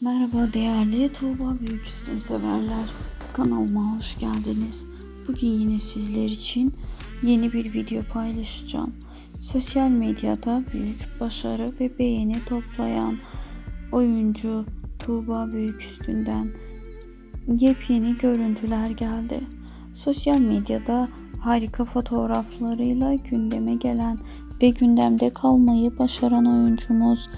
Merhaba değerli Tuğba Büyüküstün severler. Kanalıma hoş geldiniz. Bugün yine sizler için yeni bir video paylaşacağım. Sosyal medyada büyük başarı ve beğeni toplayan oyuncu Tuğba Büyüküstün'den yepyeni görüntüler geldi. Sosyal medyada harika fotoğraflarıyla gündeme gelen ve gündemde kalmayı başaran oyuncumuz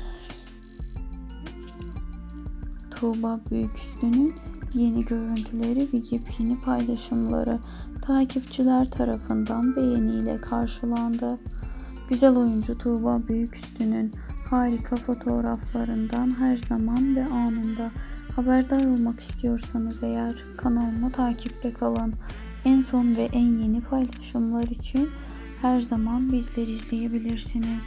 Tuğba Büyüküstü'nün yeni görüntüleri ve yepyeni paylaşımları takipçiler tarafından beğeniyle karşılandı. Güzel oyuncu Tuğba Büyüküstü'nün harika fotoğraflarından her zaman ve anında haberdar olmak istiyorsanız eğer kanalımı takipte kalın. En son ve en yeni paylaşımlar için her zaman bizleri izleyebilirsiniz.